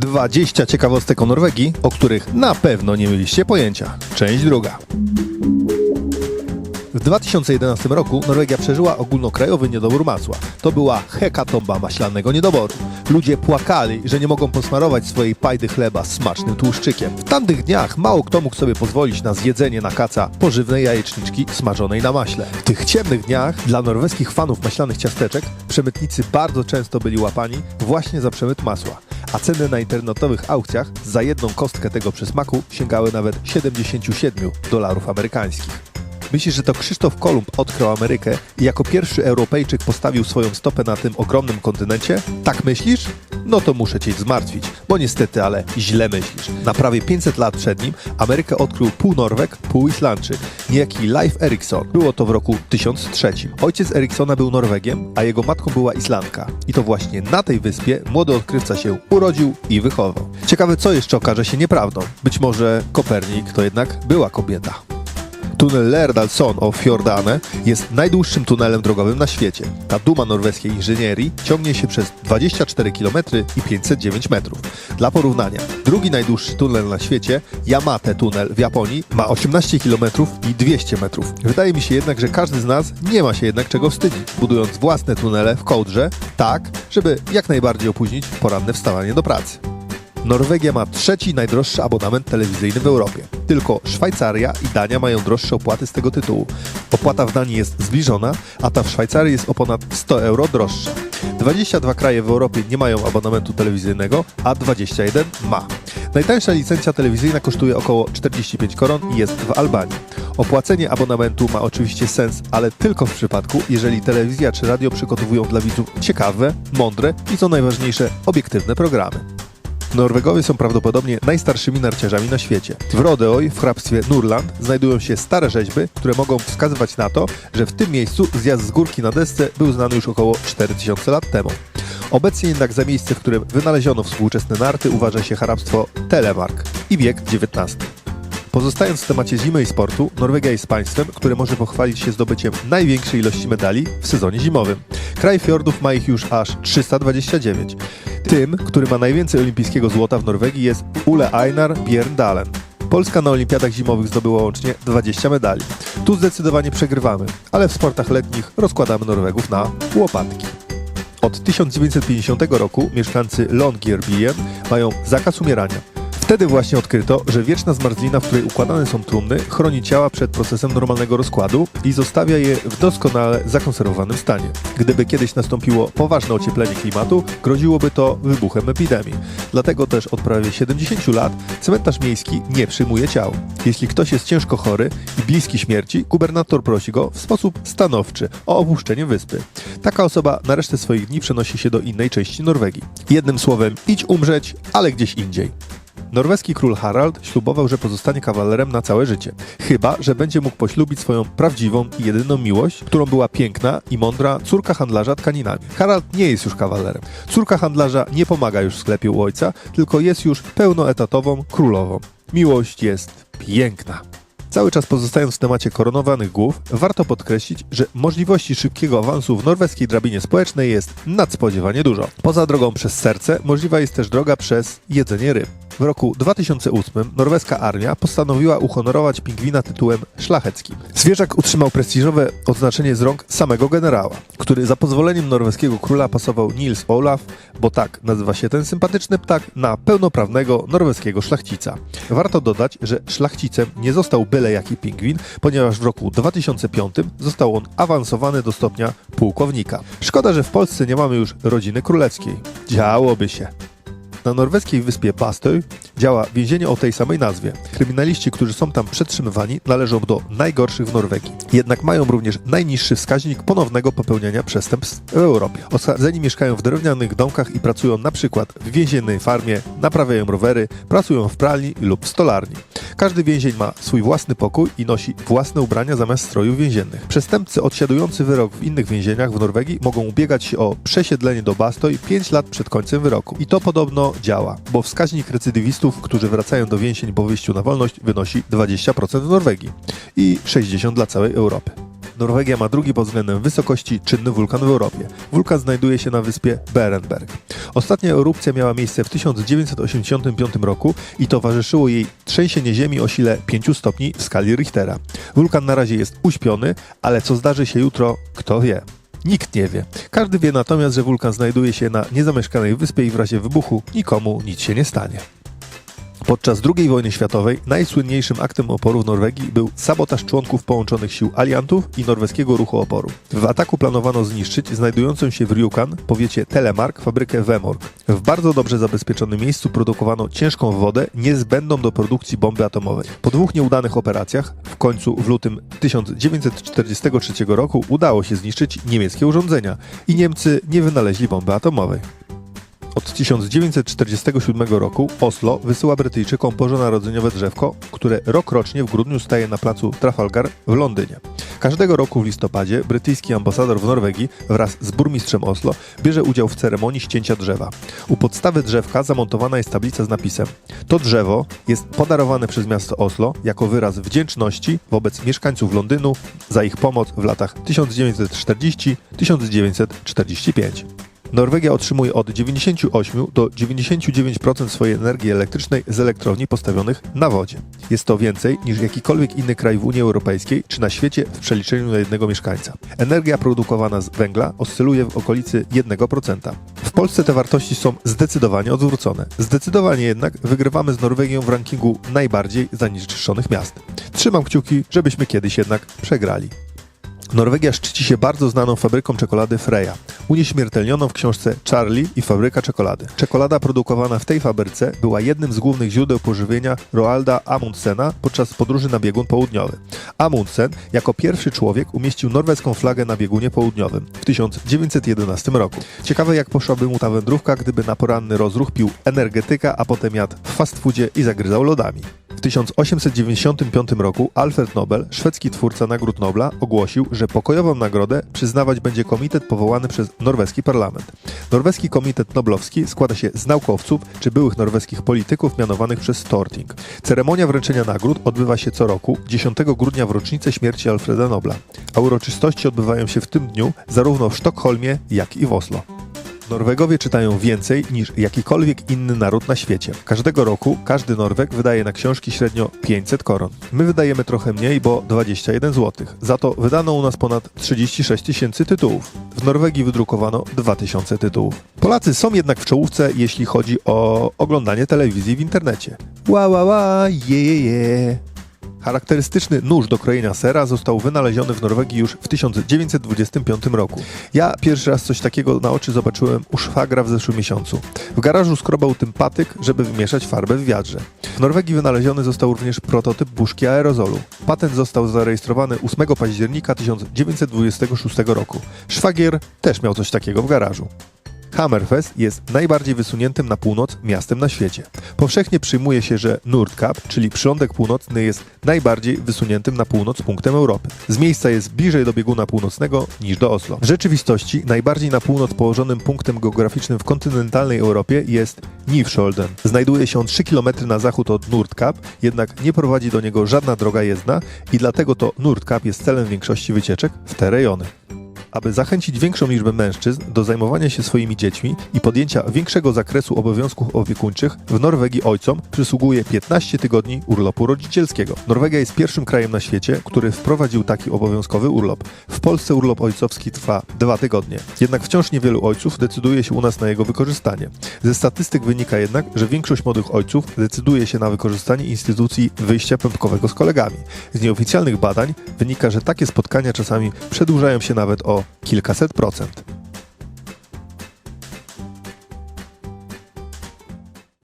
20 ciekawostek o Norwegii, o których na pewno nie mieliście pojęcia. Część druga. W 2011 roku Norwegia przeżyła ogólnokrajowy niedobór masła. To była hekatomba maślanego niedoboru. Ludzie płakali, że nie mogą posmarować swojej pajdy chleba smacznym tłuszczykiem. W tamtych dniach mało kto mógł sobie pozwolić na zjedzenie na kaca pożywnej jajeczniczki smażonej na maśle. W tych ciemnych dniach dla norweskich fanów maślanych ciasteczek przemytnicy bardzo często byli łapani właśnie za przemyt masła a ceny na internetowych aukcjach za jedną kostkę tego przysmaku sięgały nawet 77 dolarów amerykańskich. Myślisz, że to Krzysztof Kolumb odkrył Amerykę i jako pierwszy Europejczyk postawił swoją stopę na tym ogromnym kontynencie? Tak myślisz? No to muszę cię zmartwić, bo niestety, ale źle myślisz. Na prawie 500 lat przed nim Amerykę odkrył pół Norweg, pół Islandczyk, niejaki Leif Erikson. Było to w roku 1003. Ojciec Eriksona był Norwegiem, a jego matką była Islandka. I to właśnie na tej wyspie młody odkrywca się urodził i wychował. Ciekawe, co jeszcze okaże się nieprawdą. Być może Kopernik to jednak była kobieta. Tunel Lerdalson o Fjordane jest najdłuższym tunelem drogowym na świecie. Ta duma norweskiej inżynierii ciągnie się przez 24 km i 509 metrów. Dla porównania, drugi najdłuższy tunel na świecie, Yamate Tunel w Japonii, ma 18 km i 200 metrów. Wydaje mi się jednak, że każdy z nas nie ma się jednak czego wstydzić, budując własne tunele w kołdrze, tak, żeby jak najbardziej opóźnić poranne wstawanie do pracy. Norwegia ma trzeci najdroższy abonament telewizyjny w Europie. Tylko Szwajcaria i Dania mają droższe opłaty z tego tytułu. Opłata w Danii jest zbliżona, a ta w Szwajcarii jest o ponad 100 euro droższa. 22 kraje w Europie nie mają abonamentu telewizyjnego, a 21 ma. Najtańsza licencja telewizyjna kosztuje około 45 koron i jest w Albanii. Opłacenie abonamentu ma oczywiście sens, ale tylko w przypadku, jeżeli telewizja czy radio przygotowują dla widzów ciekawe, mądre i co najważniejsze, obiektywne programy. Norwegowie są prawdopodobnie najstarszymi narciarzami na świecie. W Rodeoj, w hrabstwie Nurland, znajdują się stare rzeźby, które mogą wskazywać na to, że w tym miejscu zjazd z górki na desce był znany już około 4000 lat temu. Obecnie jednak za miejsce, w którym wynaleziono współczesne narty, uważa się hrabstwo Telemark i wiek XIX. Pozostając w temacie zimy i sportu, Norwegia jest państwem, które może pochwalić się zdobyciem największej ilości medali w sezonie zimowym. Kraj fiordów ma ich już aż 329. Tym, który ma najwięcej olimpijskiego złota w Norwegii jest Ule Einar Bjerndalen. Polska na olimpiadach zimowych zdobyła łącznie 20 medali. Tu zdecydowanie przegrywamy, ale w sportach letnich rozkładamy Norwegów na łopatki. Od 1950 roku mieszkańcy Longyearbyen mają zakaz umierania. Wtedy właśnie odkryto, że wieczna zmarzlina, w której układane są trumny, chroni ciała przed procesem normalnego rozkładu i zostawia je w doskonale zakonserwowanym stanie. Gdyby kiedyś nastąpiło poważne ocieplenie klimatu, groziłoby to wybuchem epidemii. Dlatego też od prawie 70 lat cmentarz miejski nie przyjmuje ciał. Jeśli ktoś jest ciężko chory i bliski śmierci, gubernator prosi go w sposób stanowczy o opuszczenie wyspy. Taka osoba na resztę swoich dni przenosi się do innej części Norwegii. Jednym słowem, idź umrzeć, ale gdzieś indziej. Norweski król Harald ślubował, że pozostanie kawalerem na całe życie. Chyba, że będzie mógł poślubić swoją prawdziwą i jedyną miłość, którą była piękna i mądra córka handlarza tkaninami. Harald nie jest już kawalerem. Córka handlarza nie pomaga już w sklepie u ojca, tylko jest już pełnoetatową królową. Miłość jest piękna. Cały czas pozostając w temacie koronowanych głów, warto podkreślić, że możliwości szybkiego awansu w norweskiej drabinie społecznej jest nadspodziewanie dużo. Poza drogą przez serce możliwa jest też droga przez jedzenie ryb. W roku 2008 norweska armia postanowiła uhonorować pingwina tytułem szlacheckim. Zwierzak utrzymał prestiżowe odznaczenie z rąk samego generała, który za pozwoleniem norweskiego króla pasował Nils Olaf, bo tak nazywa się ten sympatyczny ptak, na pełnoprawnego norweskiego szlachcica. Warto dodać, że szlachcicem nie został byle jaki pingwin, ponieważ w roku 2005 został on awansowany do stopnia pułkownika. Szkoda, że w Polsce nie mamy już rodziny królewskiej. Działoby się. Na norweskiej wyspie Bastøy działa więzienie o tej samej nazwie. Kryminaliści, którzy są tam przetrzymywani, należą do najgorszych w Norwegii. Jednak mają również najniższy wskaźnik ponownego popełniania przestępstw w Europie. Osadzeni mieszkają w drewnianych domkach i pracują na przykład w więziennej farmie, naprawiają rowery, pracują w pralni lub stolarni. Każdy więzień ma swój własny pokój i nosi własne ubrania zamiast strojów więziennych. Przestępcy odsiadujący wyrok w innych więzieniach w Norwegii mogą ubiegać się o przesiedlenie do Bastøy 5 lat przed końcem wyroku. I to podobno działa, bo wskaźnik recydywistów, którzy wracają do więzień po wyjściu na wolność wynosi 20% w Norwegii i 60% dla całej Europy. Norwegia ma drugi pod względem wysokości czynny wulkan w Europie. Wulkan znajduje się na wyspie Berenberg. Ostatnia erupcja miała miejsce w 1985 roku i towarzyszyło jej trzęsienie ziemi o sile 5 stopni w skali Richtera. Wulkan na razie jest uśpiony, ale co zdarzy się jutro, kto wie. Nikt nie wie. Każdy wie natomiast, że wulkan znajduje się na niezamieszkanej wyspie i w razie wybuchu nikomu nic się nie stanie. Podczas II wojny światowej najsłynniejszym aktem oporu w Norwegii był sabotaż członków połączonych sił aliantów i norweskiego ruchu oporu. W ataku planowano zniszczyć znajdującą się w Rjukan, powiecie Telemark, fabrykę Vemork. W bardzo dobrze zabezpieczonym miejscu produkowano ciężką wodę niezbędną do produkcji bomby atomowej. Po dwóch nieudanych operacjach, w końcu w lutym 1943 roku udało się zniszczyć niemieckie urządzenia i Niemcy nie wynaleźli bomby atomowej. Od 1947 roku Oslo wysyła Brytyjczykom bożonarodzeniowe drzewko, które rokrocznie w grudniu staje na placu Trafalgar w Londynie. Każdego roku w listopadzie brytyjski ambasador w Norwegii wraz z burmistrzem Oslo bierze udział w ceremonii ścięcia drzewa. U podstawy drzewka zamontowana jest tablica z napisem To drzewo jest podarowane przez miasto Oslo jako wyraz wdzięczności wobec mieszkańców Londynu za ich pomoc w latach 1940-1945. Norwegia otrzymuje od 98 do 99% swojej energii elektrycznej z elektrowni postawionych na wodzie. Jest to więcej niż jakikolwiek inny kraj w Unii Europejskiej czy na świecie w przeliczeniu na jednego mieszkańca. Energia produkowana z węgla oscyluje w okolicy 1%. W Polsce te wartości są zdecydowanie odwrócone. Zdecydowanie jednak wygrywamy z Norwegią w rankingu najbardziej zanieczyszczonych miast. Trzymam kciuki, żebyśmy kiedyś jednak przegrali. Norwegia szczyci się bardzo znaną fabryką czekolady Freya, unieśmiertelnioną w książce Charlie i fabryka czekolady. Czekolada produkowana w tej fabryce była jednym z głównych źródeł pożywienia Roalda Amundsena podczas podróży na biegun południowy. Amundsen jako pierwszy człowiek umieścił norweską flagę na biegunie południowym w 1911 roku. Ciekawe jak poszłaby mu ta wędrówka, gdyby na poranny rozruch pił energetyka, a potem jadł w fast foodzie i zagryzał lodami. W 1895 roku Alfred Nobel, szwedzki twórca nagród Nobla, ogłosił, że pokojową nagrodę przyznawać będzie komitet powołany przez norweski parlament. Norweski Komitet Noblowski składa się z naukowców czy byłych norweskich polityków mianowanych przez Storting. Ceremonia wręczenia nagród odbywa się co roku 10 grudnia w rocznicę śmierci Alfreda Nobla, a uroczystości odbywają się w tym dniu zarówno w Sztokholmie, jak i w Oslo. Norwegowie czytają więcej niż jakikolwiek inny naród na świecie. Każdego roku każdy Norweg wydaje na książki średnio 500 koron. My wydajemy trochę mniej, bo 21 zł. Za to wydano u nas ponad 36 tysięcy tytułów. W Norwegii wydrukowano 2000 tytułów. Polacy są jednak w czołówce, jeśli chodzi o oglądanie telewizji w internecie. Ła, ła, ła, je, je, je. Charakterystyczny nóż do krojenia sera został wynaleziony w Norwegii już w 1925 roku. Ja pierwszy raz coś takiego na oczy zobaczyłem u szwagra w zeszłym miesiącu. W garażu skrobał tym patyk, żeby wymieszać farbę w wiadrze. W Norwegii wynaleziony został również prototyp buszki aerozolu. Patent został zarejestrowany 8 października 1926 roku. Szwagier też miał coś takiego w garażu. Hammerfest jest najbardziej wysuniętym na północ miastem na świecie. Powszechnie przyjmuje się, że Nordkap, czyli przylądek północny, jest najbardziej wysuniętym na północ punktem Europy. Z miejsca jest bliżej do bieguna północnego niż do Oslo. W rzeczywistości najbardziej na północ położonym punktem geograficznym w kontynentalnej Europie jest Nivscholden. Znajduje się on 3 km na zachód od Nordkap, jednak nie prowadzi do niego żadna droga jezdna i dlatego to Nordkap jest celem większości wycieczek w te rejony. Aby zachęcić większą liczbę mężczyzn do zajmowania się swoimi dziećmi i podjęcia większego zakresu obowiązków opiekuńczych, w Norwegii ojcom przysługuje 15 tygodni urlopu rodzicielskiego. Norwegia jest pierwszym krajem na świecie, który wprowadził taki obowiązkowy urlop. W Polsce urlop ojcowski trwa dwa tygodnie. Jednak wciąż niewielu ojców decyduje się u nas na jego wykorzystanie. Ze statystyk wynika jednak, że większość młodych ojców decyduje się na wykorzystanie instytucji wyjścia pępkowego z kolegami. Z nieoficjalnych badań wynika, że takie spotkania czasami przedłużają się nawet o kilkaset procent.